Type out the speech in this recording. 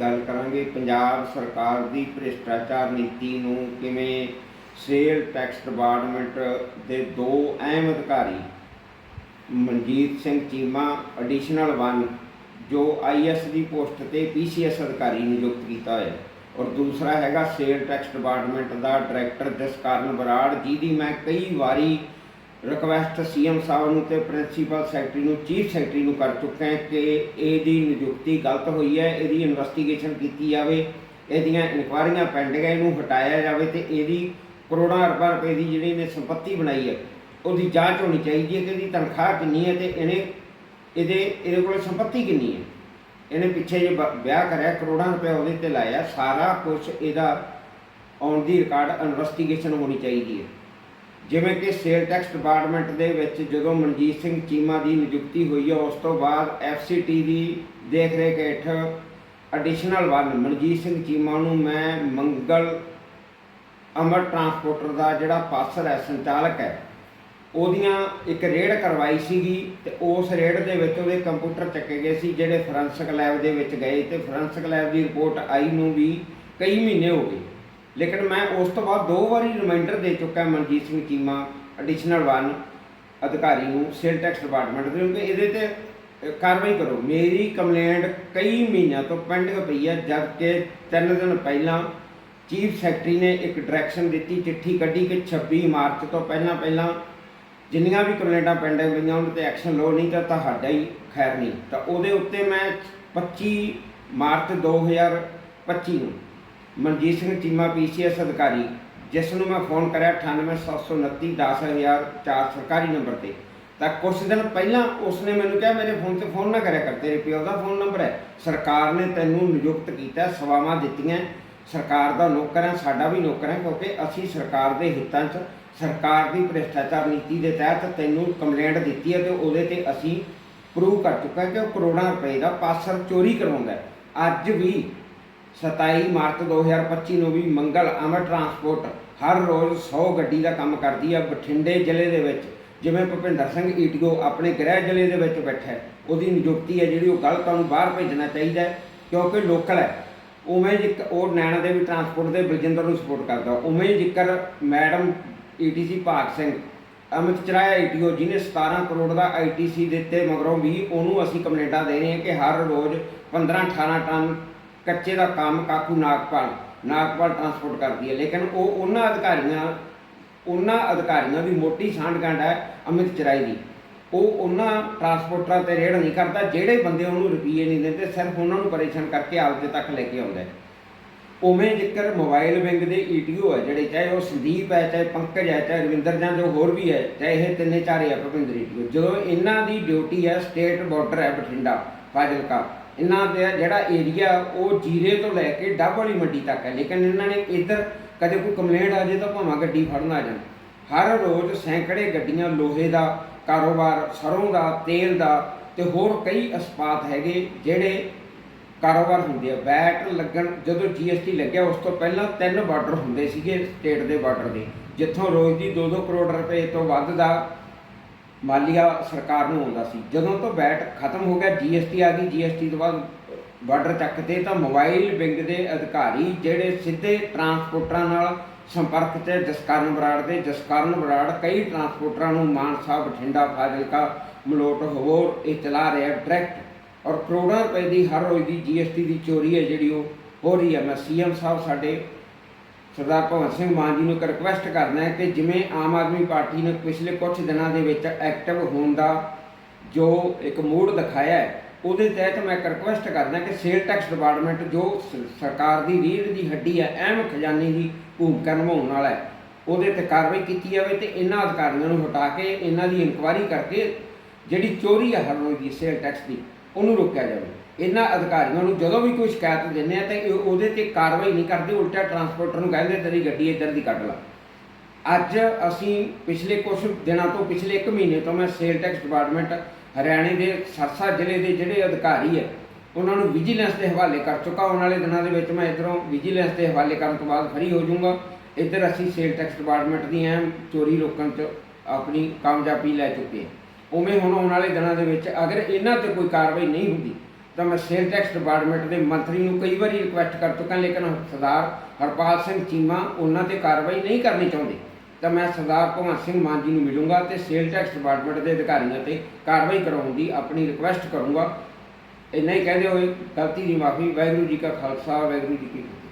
ਗੱਲ ਕਰਾਂਗੇ, ਪੰਜਾਬ ਸਰਕਾਰ ਦੀ ਭ੍ਰਿਸ਼ਟਾਚਾਰ ਨੀਤੀ ਨੂੰ ਕਿਵੇਂ ਸੇਲ ਟੈਕਸ ਡਿਪਾਰਟਮੈਂਟ ਦੇ ਦੋ ਅਹਿਮ ਅਧਿਕਾਰੀ, ਮਨਜੀਤ ਸਿੰਘ ਚੀਮਾ ਐਡੀਸ਼ਨਲ 1 ਜੋ ਆਈਐਸ ਦੀ ਪੋਸਟ ਤੇ ਪੀਸੀਐਸ ਅਧਿਕਾਰੀ ਨਿਯੁਕਤ ਕੀਤਾ ਹੋਇਆ ਔਰ ਦੂਸਰਾ ਹੈਗਾ ਸੇਲ ਟੈਕਸ ਡਿਪਾਰਟਮੈਂਟ ਦਾ ਡਾਇਰੈਕਟਰ ਜਸਕਰਨ ਬਰਾੜ ਜਿਹਦੀ ਮੈਂ ਕਈ ਵਾਰੀ ਰਿਕਵੈਸਟ ਸੀਐਮ ਸਾਹਿਬ ਨੂੰ ਤੇ ਪ੍ਰਿੰਸੀਪਲ ਸੈਕਟਰੀ ਨੂੰ ਚੀਫ ਸੈਕਟਰੀ ਨੂੰ ਕਰ ਚੁੱਕਾ ਹਾਂ ਕਿ ਇਹਦੀ ਨਿਯੁਕਤੀ ਗਲਤ ਹੋਈ ਹੈ, ਇਹਦੀ ਇਨਵੈਸਟੀਗੇਸ਼ਨ ਕੀਤੀ ਜਾਵੇ, ਇਹਦੀਆਂ ਇਨਕੁਆਇਰੀਆਂ ਪੈਂਡਿੰਗ ਹੈ ਇਹਨੂੰ ਹਟਾਇਆ ਜਾਵੇ ਤੇ ਇਹਦੀ ਕਰੋੜਾਂ ਅਰਬਾਂ ਰੁਪਏ ਦੀ ਜਿਹੜੀ ਇਹਨੇ ਸੰਪਤੀ ਬਣਾਈ ਹੈ, ਉਹਦੀ ਜਾਂਚ ਹੋਣੀ ਚਾਹੀਦੀ ਹੈ ਕਿ ਇਹਦੀ ਤਨਖਾਹ ਕਿੰਨੀ ਹੈ ਤੇ ਇਹਨੇ ਇਹਦੇ ਇਹਦੇ ਕੋਲ ਸੰਪਤੀ ਕਿੰਨੀ ਹੈ। ਇਹਨੇ ਪਿੱਛੇ ਜੇ ਬ- ਵਿਆਹ ਕਰਿਆ, ਕਰੋੜਾਂ ਰੁਪਏ ਉਹਦੇ ਤੇ ਲਾਇਆ, ਸਾਰਾ ਕੁਝ ਇਹਦਾ ਆਉਣ ਦੀ ਰਿਕਾਰਡ ਇਨਵੈਸਟੀਗੇਸ਼ਨ ਹੋਣੀ ਚਾਹੀਦੀ ਹੈ। ਜਿਵੇਂ ਕਿ ਸੇਲ ਟੈਕਸ ਡਿਪਾਰਟਮੈਂਟ ਦੇ ਵਿੱਚ ਜਦੋਂ ਮਨਜੀਤ ਸਿੰਘ ਚੀਮਾ ਦੀ ਨਿਯੁਕਤੀ ਹੋਈ ਹੈ ਉਸ ਤੋਂ ਬਾਅਦ ਐਫਸੀਟੀ ਦੀ ਦੇਖ ਰੇਖ ਹੇਠ ਐਡੀਸ਼ਨਲ 1 ਮਨਜੀਤ ਸਿੰਘ ਚੀਮਾ ਨੂੰ ਮੈਂ ਮੰਗਲ ਅਮਰ ਟਰਾਂਸਪੋਰਟਰ ਦਾ ਜਿਹੜਾ ਪਾਸਰ ਹੈ, ਸੰਚਾਲਕ ਹੈ, ਉਹਦੀਆਂ ਇੱਕ ਰੇਡ ਕਰਵਾਈ ਸੀਗੀ ਤੇ ਉਸ ਰੇਡ ਦੇ ਵਿੱਚ ਉਹਦੇ ਕੰਪਿਊਟਰ ਚੱਕੇ ਗਏ ਸੀ, ਜਿਹੜੇ ਫੋਰੈਂਸਿਕ ਲੈਬ ਦੇ ਵਿੱਚ ਗਏ ਤੇ ਫੋਰੈਂਸਿਕ ਲੈਬ ਦੀ ਰਿਪੋਰਟ ਆਈ ਨੂੰ ਵੀ ਕਈ ਮਹੀਨੇ ਹੋ ਗਏ। ਲੇਕਿਨ ਮੈਂ ਉਸ ਤੋਂ ਬਾਅਦ ਦੋ ਵਾਰੀ ਰਿਮਾਈਂਡਰ ਦੇ ਚੁੱਕਾ ਮਨਜੀਤ ਸਿੰਘ ਚੀਮਾ ਐਡੀਸ਼ਨਲ 1 ਅਧਿਕਾਰੀ ਨੂੰ ਸੇਲ ਟੈਕਸ ਡਿਪਾਰਟਮੈਂਟ ਦੇ ਕਿ ਇਹਦੇ ਤੇ ਕਾਰਵਾਈ ਕਰੋ। ਮੇਰੀ ਕੰਪਲੇਂਟ ਕਈ ਮਹੀਨਿਆਂ ਤੋਂ ਪੈਂਡਿੰਗ ਪਈ ਹੈ ਜਦ ਕਿ ਤਿੰਨ ਦਿਨ ਪਹਿਲਾਂ ਚੀਫ ਸੈਕਟਰੀ ਨੇ ਇੱਕ ਡਾਇਰੈਕਸ਼ਨ ਦਿੱਤੀ, ਚਿੱਠੀ ਕੱਢੀ ਕਿ 26 ਮਾਰਚ ਤੋਂ ਪਹਿਲਾਂ ਪਹਿਲਾਂ ਜਿੰਨੀਆਂ ਵੀ ਕੰਪਲੇਂਟਾਂ ਪੈਂਡਿੰਗ ਪਈਆਂ, ਉਹਨਾਂ ਤੇ ਐਕਸ਼ਨ ਲਓ, ਨਹੀਂ ਤਾਂ ਤੁਹਾਡਾ ਹੀ ਖੈਰ ਨਹੀਂ। ਤਾਂ ਉਹਦੇ ਉੱਤੇ ਮੈਂ 25 ਮਾਰਚ 2025 ਨੂੰ ਮਨਜੀਤ ਸਿੰਘ ਚੀਮਾ ਪੀਸੀਐਸ ਅਧਿਕਾਰੀ, ਜਿਸ ਨੂੰ ਮੈਂ ਫੋਨ ਕਰਿਆ 98729 10004 ਸਰਕਾਰੀ ਨੰਬਰ ਤੇ। ਤਾਂ ਕੁਝ ਦਿਨ ਪਹਿਲਾਂ ਉਸਨੇ ਮੈਨੂੰ ਕਿਹਾ, ਮੇਰੇ ਫੋਨ ਤੇ ਫੋਨ ਨਾ ਕਰਿਆ ਕਰ, ਤੇਰੇ ਪਿਓ ਦਾ ਫੋਨ ਨੰਬਰ ਹੈ। ਸਰਕਾਰ ਨੇ ਤੈਨੂੰ ਨਿਯੁਕਤ ਕੀਤਾ, ਸੇਵਾਵਾਂ ਦਿੱਤੀਆਂ। ਸਰਕਾਰ ਦਾ ਨੌਕਰ ਹੈ, ਸਾਡਾ ਵੀ ਨੌਕਰ ਹੈ, ਕਿਉਂਕਿ ਅਸੀਂ ਸਰਕਾਰ ਦੇ ਹਿੱਤਾਂ 'ਚ, ਸਰਕਾਰ ਦੀ ਭ੍ਰਿਸ਼ਟਾਚਾਰ ਨੀਤੀ ਦੇ ਤਹਿਤ ਤੈਨੂੰ ਕੰਪਲੇਂਟ ਦਿੱਤੀ ਹੈ ਤੇ ਉਹਦੇ ਤੇ ਅਸੀਂ ਪ੍ਰੂਵ ਕਰ ਚੁੱਕਾ ਕਿ ਉਹ ਕਰੋੜਾਂ ਰੁਪਏ ਦਾ ਪਾਸਰ ਚੋਰੀ ਕਰਵਾਉਂਦਾ ਅੱਜ ਵੀ 27 ਮਾਰਚ 2025 ਨੂੰ ਵੀ ਮੰਗਲ ਅਮਰ ਟਰਾਂਸਪੋਰਟ ਹਰ ਰੋਜ਼ 100 ਗੱਡੀ ਦਾ ਕੰਮ ਕਰਦੀ ਹੈ ਬਠਿੰਡੇ ਜ਼ਿਲ੍ਹੇ ਦੇ ਵਿੱਚ। ਜਿਵੇਂ ਭੁਪਿੰਦਰ ਸਿੰਘ ਈਟੀਓ ਆਪਣੇ ਗ੍ਰਹਿ ਜ਼ਿਲ੍ਹੇ ਦੇ ਵਿੱਚ ਬੈਠਾ ਹੈ। ਉਹਦੀ ਨਿਯੁਕਤੀ ਹੈ ਜਿਹੜੀ ਉਹ ਗਲਤ ਨੂੰ ਬਾਹਰ ਭੇਜਣਾ ਚਾਹੀਦਾ ਕਿਉਂਕਿ ਲੋਕਲ ਹੈ। ਉਵੇਂ ਜਿਕ ਉਹ ਨੈਣਾ ਦੇ ਵੀ ਟਰਾਂਸਪੋਰਟ ਦੇ ਬਲਜਿੰਦਰ ਨੂੰ ਸਪੋਰਟ ਕਰਦਾ। ਉਵੇਂ ਜਿਕਰ ਮੈਡਮ ਈਟੀਸੀ ਭਾਗ ਸਿੰਘ, ਅਮਿਤ ਚਰਾਇਆ ਈਟੀਓ ਜਿਹਨੇ 17 ਕਰੋੜ ਦਾ ਆਈਟੀਸੀ ਦਿੱਤੇ ਮਗਰੋਂ ਵੀ ਉਹਨੂੰ ਅਸੀਂ ਕੰਪਲੇਂਟਾਂ ਦੇ ਰਹੇ ਹਾਂ ਕਿ ਹਰ ਰੋਜ਼ 15 18 ਟਨ ਕੱਚੇ ਦਾ ਕੰਮ ਕਾਕੂ ਨਾਗਪਾਲ ਨਾਗਪਾਲ ਟਰਾਂਸਪੋਰਟ ਕਰਦੀ ਹੈ। ਲੇਕਿਨ ਉਹ ਉਹਨਾਂ ਅਧਿਕਾਰੀਆਂ ਉਹਨਾਂ ਅਧਿਕਾਰੀਆਂ ਦੀ ਮੋਟੀ ਸਾਂਢਗੰਢ ਹੈ ਅਮਿਤ ਚਰਾਈ ਦੀ। ਉਹ ਉਹਨਾਂ ਟਰਾਂਸਪੋਰਟਰਾਂ ਤੇ ਰੇੜ ਨਹੀਂ ਕਰਦਾ, ਜਿਹੜੇ ਬੰਦੇ ਉਹਨੂੰ ਰੁਪਈਏ ਨਹੀਂ ਦਿੰਦੇ, ਸਿਰਫ ਉਹਨਾਂ ਨੂੰ ਪਰੇਸ਼ਾਨ ਕਰਕੇ ਆਪਦੇ ਤੱਕ ਲੈ ਕੇ ਆਉਂਦਾ ਉਵੇਂ ਜ਼ਿਕਰ ਮੋਬਾਈਲ ਵਿੰਗ ਦੇ ਈਟੀਓ ਹੈ, ਜਿਹੜੇ ਚਾਹੇ ਉਹ ਸੰਦੀਪ ਹੈ, ਚਾਹੇ ਪੰਕਜ ਹੈ, ਚਾਹੇ ਰਵਿੰਦਰ ਜਾਂ ਜੋ ਹੋਰ ਵੀ ਹੈ, ਚਾਹੇ ਇਹ ਤਿੰਨੇ ਚਾਰੇ ਹੈ ਭੁਪਿੰਦਰ ਈਟੀਓ ਜਦੋਂ ਇਹਨਾਂ ਦੀ ਡਿਊਟੀ ਹੈ ਸਟੇਟ ਬਾਰਡਰ ਹੈ ਬਠਿੰਡਾ, ਫਾਜ਼ਿਲਕਾ ਇਹਨਾਂ ਦਾ ਜਿਹੜਾ ਏਰੀਆ ਉਹ ਜੀਰੇ ਤੋਂ ਲੈ ਕੇ ਡੱਬ ਵਾਲੀ ਮੰਡੀ ਤੱਕ ਹੈ। ਲੇਕਿਨ ਇਹਨਾਂ ਨੇ ਇੱਧਰ ਕਦੇ ਕੋਈ ਕੰਪਲੇਂਟ ਆ ਜੇ ਤਾਂ ਭਾਵਾਂ ਗੱਡੀ ਫੜਨ ਆ ਜਾਣ। ਹਰ ਰੋਜ਼ ਸੈਂਕੜੇ ਗੱਡੀਆਂ ਲੋਹੇ ਦਾ, ਕਾਰੋਬਾਰ ਸਰੋਂ ਦਾ, ਤੇਲ ਦਾ ਤੇ ਹੋਰ ਕਈ ਅਸਪਾਤ ਹੈਗੇ ਜਿਹੜੇ ਕਾਰੋਬਾਰ ਹੁੰਦੇ ਆ। ਵੈਟ ਲੱਗਣ, ਜਦੋਂ ਜੀਐਸਟੀ ਲੱਗਿਆ, ਉਸ ਤੋਂ ਪਹਿਲਾਂ ਤਿੰਨ ਬਾਰਡਰ ਹੁੰਦੇ ਸੀਗੇ ਸਟੇਟ ਦੇ ਬਾਰਡਰ ਦੇ, ਜਿੱਥੋਂ ਰੋਜ਼ ਦੀ 2-2 ਕਰੋੜ ਰੁਪਏ ਤੋਂ ਵੱਧ ਦਾ ਮਾਲੀਆ ਸਰਕਾਰ ਨੂੰ ਆਉਂਦਾ ਸੀ। ਜਦੋਂ ਤੋਂ ਵੈਟ ਖਤਮ ਹੋ ਗਿਆ ਜੀਐਸਟੀ ਆ ਗਈ। ਜੀਐਸਟੀ ਤੋਂ ਬਾਅਦ ਬਾਰਡਰ ਚੱਕਦੇ ਤਾਂ ਮੋਬਾਈਲ ਵਿੰਗ ਦੇ ਅਧਿਕਾਰੀ ਜਿਹੜੇ ਸਿੱਧੇ ਟਰਾਂਸਪੋਰਟਰਾਂ ਨਾਲ ਸੰਪਰਕ ਤੇ ਜਸਕਰਨ ਬਰਾੜ ਦੇ, ਜਸਕਰਨ ਬਰਾੜ ਕਈ ਟਰਾਂਸਪੋਰਟਰਾਂ ਨੂੰ ਮਾਨਸਾ ਬਠਿੰਡਾ, ਫਾਜ਼ਿਲਕਾ, ਮਲੋਟ ਹੋਰ ਇਹ ਚਲਾ ਰਿਹਾ ਡਾਇਰੈਕਟ ਔਰ ਕਰੋੜਾਂ ਰੁਪਏ ਦੀ ਹਰ ਰੋਜ਼ ਦੀ ਜੀਐਸਟੀ ਦੀ ਚੋਰੀ ਹੈ ਜਿਹੜੀ ਉਹ ਹੋ ਰਹੀ ਹੈ। ਮੈਂ ਸੀਐਮ ਸਾਹਿਬ ਸਾਡੇ ਸਰਦਾਰ ਭਗਵੰਤ ਸਿੰਘ ਮਾਨ ਜੀ ਨੂੰ ਇੱਕ ਰਿਕਵੈਸਟ ਕਰਨਾ ਹੈ ਕਿ ਜਿਵੇਂ ਆਮ ਆਦਮੀ ਪਾਰਟੀ ਨੇ ਪਿਛਲੇ ਕੁਝ ਦਿਨਾਂ ਦੇ ਵਿੱਚ ਐਕਟਿਵ ਹੋਣ ਦਾ ਜੋ ਇੱਕ ਮੂਡ ਦਿਖਾਇਆ ਹੈ, ਉਹਦੇ ਤਹਿਤ ਮੈਂ ਇੱਕ ਰਿਕਵੈਸਟ ਕਰਦਾ ਕਿ ਸੇਲ ਟੈਕਸ ਡਿਪਾਰਟਮੈਂਟ ਜੋ ਸਰਕਾਰ ਦੀ ਰੀੜ ਦੀ ਹੱਡੀ ਹੈ, ਅਹਿਮ ਖਜ਼ਾਨੇ ਦੀ ਭੂਮਿਕਾ ਨਿਭਾਉਣ ਵਾਲਾ ਹੈ, ਉਹਦੇ ਤੇ ਕਾਰਵਾਈ ਕੀਤੀ ਜਾਵੇ ਤੇ ਇਹਨਾਂ ਅਧਿਕਾਰੀਆਂ ਨੂੰ ਹਟਾ ਕੇ ਇਹਨਾਂ ਦੀ ਇਨਕੁਆਇਰੀ ਕਰਕੇ ਜਿਹੜੀ ਚੋਰੀ ਹੈ ਹਰ ਰੋਜ਼ ਦੀ ਸੇਲ ਟੈਕਸ ਦੀ, ਉਹਨੂੰ ਰੋਕਿਆ ਜਾਵੇ। ਇਹਨਾਂ ਅਧਿਕਾਰੀਆਂ ਨੂੰ ਜਦੋਂ ਵੀ ਕੋਈ ਸ਼ਿਕਾਇਤ ਦਿੰਦੇ ਆ ਤਾਂ ਇਹ ਉਹਦੇ ਤੇ ਕਾਰਵਾਈ ਨਹੀਂ ਕਰਦੇ, ਉਲਟਾ ਟਰਾਂਸਪੋਰਟਰ ਨੂੰ ਕਹਿੰਦੇ ਤੇਰੀ ਗੱਡੀ ਇੱਧਰ ਦੀ ਕੱਢ ਲਾ। ਅੱਜ ਅਸੀਂ ਪਿਛਲੇ ਕੁਝ ਦਿਨਾਂ ਤੋਂ, ਪਿਛਲੇ 1 ਮਹੀਨੇ ਤੋਂ ਮੈਂ ਸੇਲ ਟੈਕਸ ਡਿਪਾਰਟਮੈਂਟ ਹਰਿਆਣੇ ਦੇ ਸਰਸਾ ਜ਼ਿਲ੍ਹੇ ਦੇ ਜਿਹੜੇ ਅਧਿਕਾਰੀ ਹੈ ਉਹਨਾਂ ਨੂੰ ਵਿਜੀਲੈਂਸ ਦੇ ਹਵਾਲੇ ਕਰ ਚੁੱਕਾ। ਆਉਣ ਵਾਲੇ ਦਿਨਾਂ ਦੇ ਵਿੱਚ ਮੈਂ ਇਧਰੋਂ ਵਿਜੀਲੈਂਸ ਦੇ ਹਵਾਲੇ ਕਰਨ ਤੋਂ ਬਾਅਦ ਫਰੀ ਹੋ ਜਾਊਂਗਾ। ਇੱਧਰ ਅਸੀਂ ਸੇਲ ਟੈਕਸ ਡਿਪਾਰਟਮੈਂਟ ਦੀ ਅਹਿਮ ਚੋਰੀ ਰੋਕਣ 'ਚ ਆਪਣੀ ਕਾਮਯਾਬੀ ਲੈ ਚੁੱਕੇ ਹਾਂ ਉਵੇਂ ਹੁਣ ਆਉਣ ਵਾਲੇ ਦਿਨਾਂ ਦੇ ਵਿੱਚ ਅਗਰ ਇਹਨਾਂ ਤੇ ਕੋਈ ਕਾਰਵਾਈ ਨਹੀਂ ਹੁੰਦੀ ਤਾਂ ਮੈਂ ਸੇਲ ਟੈਕਸ ਡਿਪਾਰਟਮੈਂਟ ਦੇ ਮੰਤਰੀ ਨੂੰ ਕਈ ਵਾਰੀ ਰਿਕੁਐਸਟ ਕਰ ਚੁੱਕਾ, ਲੇਕਿਨ ਸਰਦਾਰ ਹਰਪਾਲ ਸਿੰਘ ਚੀਮਾ ਉਹਨਾਂ ਤੇ ਕਾਰਵਾਈ ਨਹੀਂ ਕਰਨੀ ਚਾਹੁੰਦੇ। ਤਾਂ ਮੈਂ ਸਰਦਾਰ ਭਗਵੰਤ ਸਿੰਘ ਮਾਨ ਜੀ ਨੂੰ ਮਿਲੂੰਗਾ ਤੇ ਸੇਲ ਟੈਕਸ ਡਿਪਾਰਟਮੈਂਟ ਦੇ ਅਧਿਕਾਰੀਆਂ ਤੇ ਕਾਰਵਾਈ ਕਰਾਉਣ ਦੀ ਆਪਣੀ ਰਿਕੁਐਸਟ ਕਰੂੰਗਾ। ਇੰਨਾ ਹੀ ਕਹਿੰਦੇ ਹੋਏ, ਗਲਤੀ ਦੀ ਮਾਫੀ, ਵਾਹਿਗੁਰੂ ਜੀ ਕਾ ਖਾਲਸਾ, ਵਾਹਿਗੁਰੂ ਜੀ ਕੀ ਫਤਿਹ।